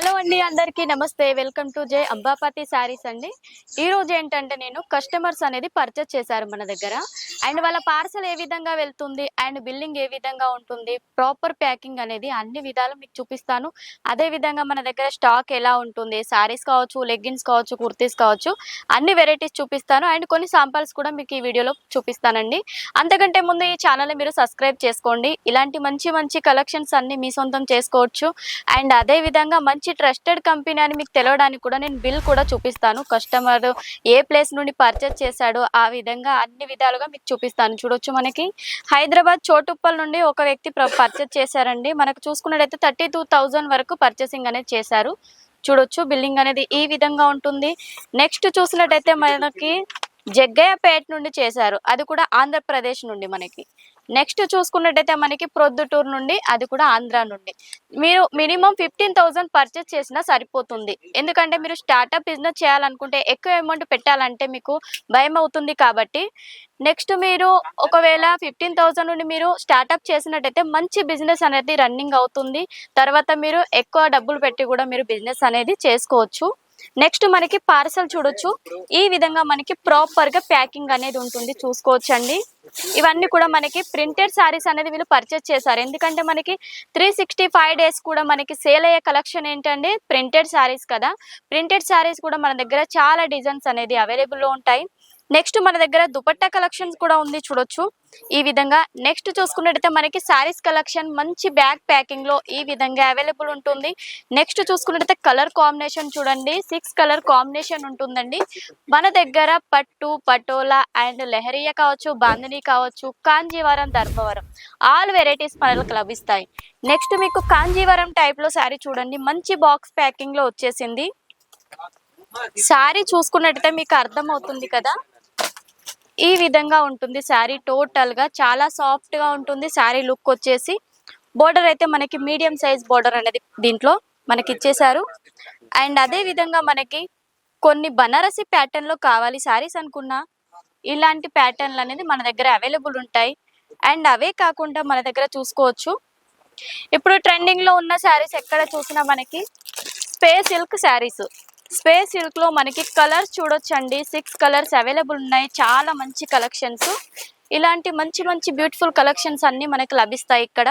Hello అండి అందరికీ నమస్తే. Welcome to J Ambapathi Sarees అండి. ఈ రోజు ఏంటంటే నేను కస్టమర్స్ అనేది పర్చేస్ చేశారు మన దగ్గర. అండ్ వాళ్ళ పార్సల్ ఏ విధంగా వెళ్తుంది అండ్ బిల్లింగ్ ఏ విధంగా ఉంటుంది ప్రాపర్ ప్యాకింగ్ అనేది అన్ని విధాలు మీకు చూపిస్తాను. అదే విధంగా మన దగ్గర స్టాక్ ఎలా ఉంటుంది శారీస్ కావచ్చు లెగ్గిన్స్ కావచ్చు కుర్తీస్ కావచ్చు అన్ని వెరైటీస్ చూపిస్తాను. అండ్ కొన్ని సాంపల్స్ కూడా మీకు ఈ వీడియోలో చూపిస్తానండి. అంతకంటే ముందు ఈ ఛానల్ని మీరు సబ్స్క్రైబ్ చేసుకోండి. ఇలాంటి మంచి మంచి కలెక్షన్స్ అన్ని మీ సొంతం చేసుకోవచ్చు. అండ్ అదే విధంగా మంచి ట్రస్టెడ్ కంపెనీ అని మీకు తెలవడానికి కూడా నేను బిల్ కూడా చూపిస్తాను. కస్టమర్ ఏ ప్లేస్ నుండి పర్చేస్ చేశాడో ఆ విధంగా అన్ని విధాలుగా మీకు చూపిస్తాను. చూడొచ్చు మనకి. హైదరాబాద్ చోటుప్పల్ నుండి ఒక వ్యక్తి పర్చేస్ చేశారండి. మనకు చూసుకున్నట్టయితే థర్టీ టూ థౌజండ్ వరకు పర్చేసింగ్ అనేది చేశారు. చూడొచ్చు బిల్లింగ్ అనేది ఈ విధంగా ఉంటుంది. నెక్స్ట్ చూసినట్టయితే మనకి జగ్గయ్యపేట నుండి చేశారు. అది కూడా ఆంధ్రప్రదేశ్ నుండి మనకి. నెక్స్ట్ చూసుకున్నట్టయితే మనకి ప్రొద్దుటూరు నుండి అది కూడా ఆంధ్ర నుండి. మీరు మినిమం ఫిఫ్టీన్ థౌసండ్ పర్చేస్ చేసినా సరిపోతుంది. ఎందుకంటే మీరు స్టార్టప్ బిజినెస్ చేయాలనుకుంటే ఎక్కువ అమౌంట్ పెట్టాలంటే మీకు భయం అవుతుంది కాబట్టి నెక్స్ట్ మీరు ఒకవేళ ఫిఫ్టీన్ థౌసండ్ నుండి మీరు స్టార్టప్ చేసినట్టయితే మంచి బిజినెస్ అనేది రన్నింగ్ అవుతుంది. తర్వాత మీరు ఎక్కువ డబ్బులు పెట్టి కూడా మీరు బిజినెస్ అనేది చేసుకోవచ్చు. నెక్స్ట్ మనకి పార్సల్ చూడొచ్చు. ఈ విధంగా మనకి ప్రాపర్గా ప్యాకింగ్ అనేది ఉంటుంది. చూసుకోవచ్చు అండి ఇవన్నీ కూడా మనకి ప్రింటెడ్ శారీస్ అనేది వీళ్ళు పర్చేస్ చేశారు. ఎందుకంటే మనకి త్రీ సిక్స్టీ ఫైవ్ డేస్ కూడా మనకి సేల్ అయ్యే కలెక్షన్ ఏంటంటే ప్రింటెడ్ శారీస్ కదా. ప్రింటెడ్ శారీస్ కూడా మన దగ్గర చాలా డిజైన్స్ అనేది అవైలబుల్లో ఉంటాయి. నెక్స్ట్ మన దగ్గర దుపట్టా కలెక్షన్స్ కూడా ఉంది చూడొచ్చు. ఈ విధంగా నెక్స్ట్ చూసుకున్నట్టయితే మనకి శారీస్ కలెక్షన్ మంచి బ్యాగ్ ప్యాకింగ్లో ఈ విధంగా అవైలబుల్ ఉంటుంది. నెక్స్ట్ చూసుకున్నట్టయితే కలర్ కాంబినేషన్ చూడండి. సిక్స్ కలర్ కాంబినేషన్ ఉంటుందండి. మన దగ్గర పట్టు పటోలా అండ్ లెహరియా కావచ్చు బాందిని కావచ్చు కాంజీవరం ధర్మవరం ఆల్ వెరైటీస్ మనకు లభిస్తాయి. నెక్స్ట్ మీకు కాంజీవరం టైప్లో శారీ చూడండి. మంచి బాక్స్ ప్యాకింగ్లో వచ్చేసింది. శారీ చూసుకున్నట్టయితే మీకు అర్థం అవుతుంది కదా? ఈ విధంగా ఉంటుంది శారీ టోటల్గా చాలా సాఫ్ట్గా ఉంటుంది. శారీ లుక్ వచ్చేసి బోర్డర్ అయితే మనకి మీడియం సైజ్ బోర్డర్ అనేది దీంట్లో మనకి ఇచ్చేసారు అండ్ అదే విధంగా మనకి కొన్ని బనారసి ప్యాటర్న్లో కావాలి శారీస్ అనుకున్నా ఇలాంటి ప్యాటర్న్లు అనేది మన దగ్గర అవైలబుల్ ఉంటాయి. అండ్ అవే కాకుండా మన దగ్గర చూసుకోవచ్చు. ఇప్పుడు ట్రెండింగ్లో ఉన్న శారీస్ ఎక్కడ చూసినా మనకి స్పేస్ సిల్క్ శారీస్. స్పేస్ సిల్క్లో మనకి కలర్స్ చూడొచ్చండి. సిక్స్ కలర్స్ అవైలబుల్ ఉన్నాయి. చాలా మంచి కలెక్షన్స్. ఇలాంటి మంచి మంచి బ్యూటిఫుల్ కలెక్షన్స్ అన్ని మనకి లభిస్తాయి ఇక్కడ.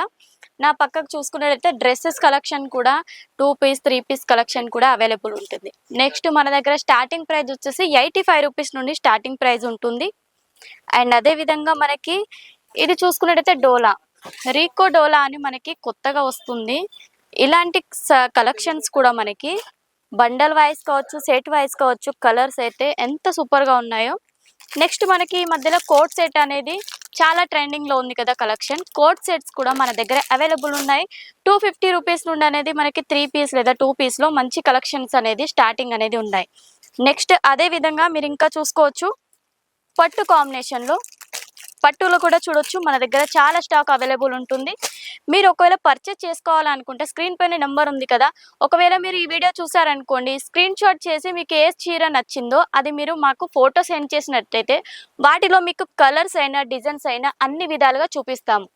నా పక్కకు చూసుకున్నట్లయితే డ్రెస్సెస్ కలెక్షన్ కూడా two piece three piece collection కూడా అవైలబుల్ ఉంటుంది. నెక్స్ట్ మన దగ్గర స్టార్టింగ్ ప్రైస్ వచ్చేసి ఎయిటీ ఫైవ్ రూపీస్ నుండి స్టార్టింగ్ ప్రైస్ ఉంటుంది. అండ్ అదే విధంగా మనకి ఇది చూసుకున్నట్టయితే డోలా. రీకో డోలా అని మనకి కొత్తగా వస్తుంది. ఇలాంటి కలెక్షన్స్ కూడా మనకి బండల్ వైస్ కావచ్చు సెట్ వైస్ కావచ్చు కలర్స్ అయితే ఎంత సూపర్గా ఉన్నాయో. నెక్స్ట్ మనకి ఈ మధ్యలో కోట్ సెట్ అనేది చాలా ట్రెండింగ్లో ఉంది కదా కలెక్షన్. కోట్ సెట్స్ కూడా మన దగ్గర అవైలబుల్ ఉన్నాయి. టూ ఫిఫ్టీ రూపీస్ నుండి అనేది మనకి త్రీ పీస్ లేదా టూ పీస్లో మంచి కలెక్షన్స్ అనేది స్టార్టింగ్ అనేది ఉన్నాయి. నెక్స్ట్ అదే విధంగా మీరు ఇంకా చూసుకోవచ్చు. పట్టు కాంబినేషన్లో పట్టులో కూడా చూడొచ్చు. మన దగ్గర చాలా స్టాక్ అవైలబుల్ ఉంటుంది. మీరు ఒకవేళ పర్చేస్ చేసుకోవాలనుకుంటే స్క్రీన్ పైన నెంబర్ ఉంది కదా ఒకవేళ మీరు ఈ వీడియో చూసారనుకోండి స్క్రీన్ షాట్ చేసి మీకు ఏ చీర నచ్చిందో అది మీరు మాకు ఫోటో సెండ్ చేసినట్లయితే వాటిలో మీకు కలర్స్ అయినా డిజైన్స్ అయినా అన్ని విధాలుగా చూపిస్తాము.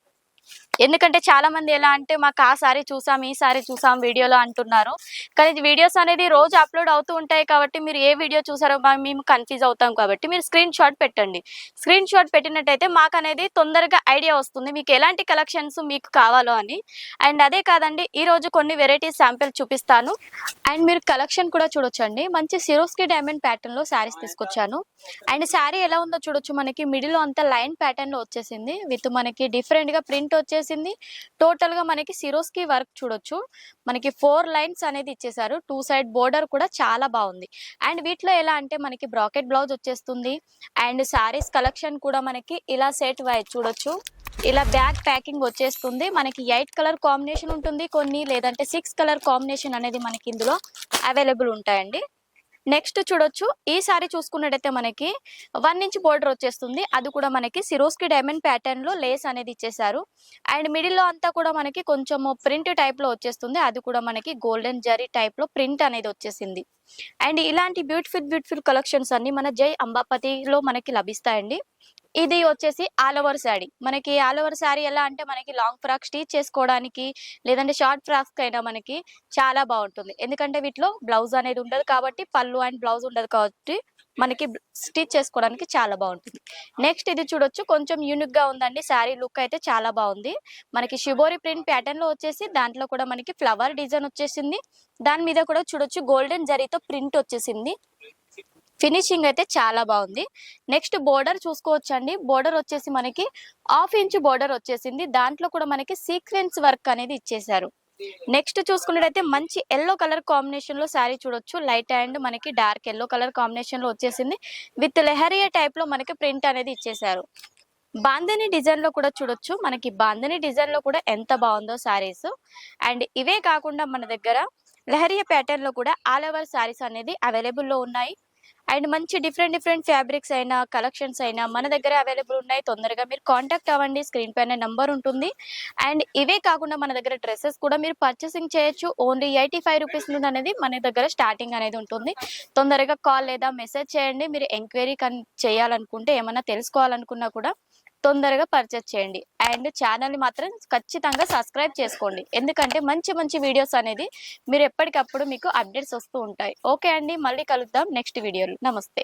ఎందుకంటే చాలా మంది ఎలా అంటే మాకు ఆ సారీ చూసాం ఈ సారీ చూసాం వీడియోలో అంటున్నారు. కానీ వీడియోస్ అనేది రోజు అప్లోడ్ అవుతూ ఉంటాయి కాబట్టి మీరు ఏ వీడియో చూసారో మేము కన్ఫ్యూజ్ అవుతాం కాబట్టి మీరు స్క్రీన్ షాట్ పెట్టండి. స్క్రీన్ షాట్ పెట్టినట్టయితే మాకు అనేది తొందరగా ఐడియా వస్తుంది మీకు ఎలాంటి కలెక్షన్స్ మీకు కావాలో అని. అండ్ అదే కాదండి ఈ రోజు కొన్ని వెరైటీస్ శాంపిల్ చూపిస్తాను. అండ్ మీరు కలెక్షన్ కూడా చూడొచ్చండి. మంచి సిరోస్కి డైమండ్ ప్యాటర్న్లో శారీస్ తీసుకొచ్చాను. అండ్ శారీ ఎలా ఉందో చూడొచ్చు మనకి. మిడిల్లో అంతా లైన్ ప్యాటర్న్లో వచ్చేసింది. విత్ మనకి డిఫరెంట్గా ప్రింట్ వచ్చేసి వచ్చేసింది టోటల్గా మనకి సిరోస్కి వర్క్ చూడొచ్చు. మనకి ఫోర్ లైన్స్ అనేది ఇచ్చేసారు. టూ సైడ్ బోర్డర్ కూడా చాలా బాగుంది. అండ్ వీటిలో ఎలా అంటే మనకి బ్రాకెట్ బ్లౌజ్ వచ్చేస్తుంది. అండ్ శారీస్ కలెక్షన్ కూడా మనకి ఇలా సెట్ వై చూడొచ్చు. ఇలా బ్యాగ్ ప్యాకింగ్ వచ్చేస్తుంది. మనకి ఎయిట్ కలర్ కాంబినేషన్ ఉంటుంది. కొన్ని లేదంటే సిక్స్ కలర్ కాంబినేషన్ అనేది మనకి ఇందులో అవైలబుల్ ఉంటాయండి. నెక్స్ట్ చూడొచ్చు. ఈ సారీ చూసుకున్నట్టయితే మనకి వన్ ఇంచ్ బోర్డర్ వచ్చేస్తుంది. అది కూడా మనకి సిరోస్కి డైమండ్ ప్యాటర్న్లో లేస్ అనేది ఇచ్చేసారు అండ్ మిడిల్లో అంతా కూడా మనకి కొంచెం ప్రింట్ టైప్లో వచ్చేస్తుంది. అది కూడా మనకి గోల్డెన్ జరీ టైప్లో ప్రింట్ అనేది వచ్చేసింది. అండ్ ఇలాంటి బ్యూటిఫుల్ బ్యూటిఫుల్ కలెక్షన్స్ అన్ని మన జై అంబాపతిలో మనకి లభిస్తాయండి. ఇది వచ్చేసి ఆల్ ఓవర్ శారీ. మనకి ఆల్ ఓవర్ శారీ ఎలా అంటే మనకి లాంగ్ ఫ్రాక్ స్టిచ్ చేసుకోవడానికి లేదంటే షార్ట్ ఫ్రాక్స్ అయినా మనకి చాలా బాగుంటుంది. ఎందుకంటే వీటిలో బ్లౌజ్ అనేది ఉండదు కాబట్టి పళ్ళు అండ్ బ్లౌజ్ ఉండదు కాబట్టి మనకి స్టిచ్ చేసుకోవడానికి చాలా బాగుంటుంది. నెక్స్ట్ ఇది చూడొచ్చు. కొంచెం యూనిక్గా ఉందండి. శారీ లుక్ అయితే చాలా బాగుంది. మనకి షిబోరి ప్రింట్ ప్యాటర్న్లో వచ్చేసి దాంట్లో కూడా మనకి ఫ్లవర్ డిజైన్ వచ్చేసింది. దాని మీద కూడా చూడొచ్చు. గోల్డెన్ జరీతో ప్రింట్ వచ్చేసింది. ఫినిషింగ్ అయితే చాలా బాగుంది. నెక్స్ట్ బోర్డర్ చూసుకోవచ్చండి. బోర్డర్ వచ్చేసి మనకి హాఫ్ ఇంచ్ బోర్డర్ వచ్చేసింది. దాంట్లో కూడా మనకి సీక్వెన్స్ వర్క్ అనేది ఇచ్చేసారు నెక్స్ట్ చూసుకున్నట్టయితే మంచి ఎల్లో కలర్ కాంబినేషన్లో శారీ చూడొచ్చు. లైట్ అండ్ మనకి డార్క్ ఎల్లో కలర్ కాంబినేషన్లో వచ్చేసింది. విత్ లెహరియా టైప్లో మనకి ప్రింట్ అనేది ఇచ్చేసారు బాందని డిజైన్లో కూడా చూడొచ్చు. మనకి బాందని డిజైన్లో కూడా ఎంత బాగుందో శారీస్. అండ్ ఇవే కాకుండా మన దగ్గర లెహరియా ప్యాటర్న్లో కూడా ఆల్ ఓవర్ శారీస్ అనేది అవైలబుల్లో ఉన్నాయి. అండ్ మంచి డిఫరెంట్ డిఫరెంట్ ఫ్యాబ్రిక్స్ అయినా కలెక్షన్స్ అయినా మన దగ్గర అవైలబుల్ ఉన్నాయి. తొందరగా మీరు కాంటాక్ట్ అవ్వండి. స్క్రీన్ పైన నంబర్ ఉంటుంది. అండ్ ఇవే కాకుండా మన దగ్గర డ్రెస్సెస్ కూడా మీరు పర్చేసింగ్ చేయొచ్చు. ఓన్లీ ఎయిటీ ఫైవ్ రూపీస్ నుండి అనేది మన దగ్గర స్టార్టింగ్ అనేది ఉంటుంది. తొందరగా కాల్ లేదా మెసేజ్ చేయండి. మీరు ఎంక్వైరీ కన్ చేయాలనుకుంటే ఏమైనా తెలుసుకోవాలనుకున్నా కూడా తొందరగా పర్చేస్ చేయండి. అండ్ ఛానల్ని మాత్రం ఖచ్చితంగా సబ్స్క్రైబ్ చేసుకోండి. ఎందుకంటే మంచి మంచి వీడియోస్ అనేది మీరు ఎప్పటికప్పుడు మీకు అప్డేట్స్ వస్తూ ఉంటాయి. ఓకే అండి మళ్ళీ కలుద్దాం నెక్స్ట్ వీడియోలో నమస్తే.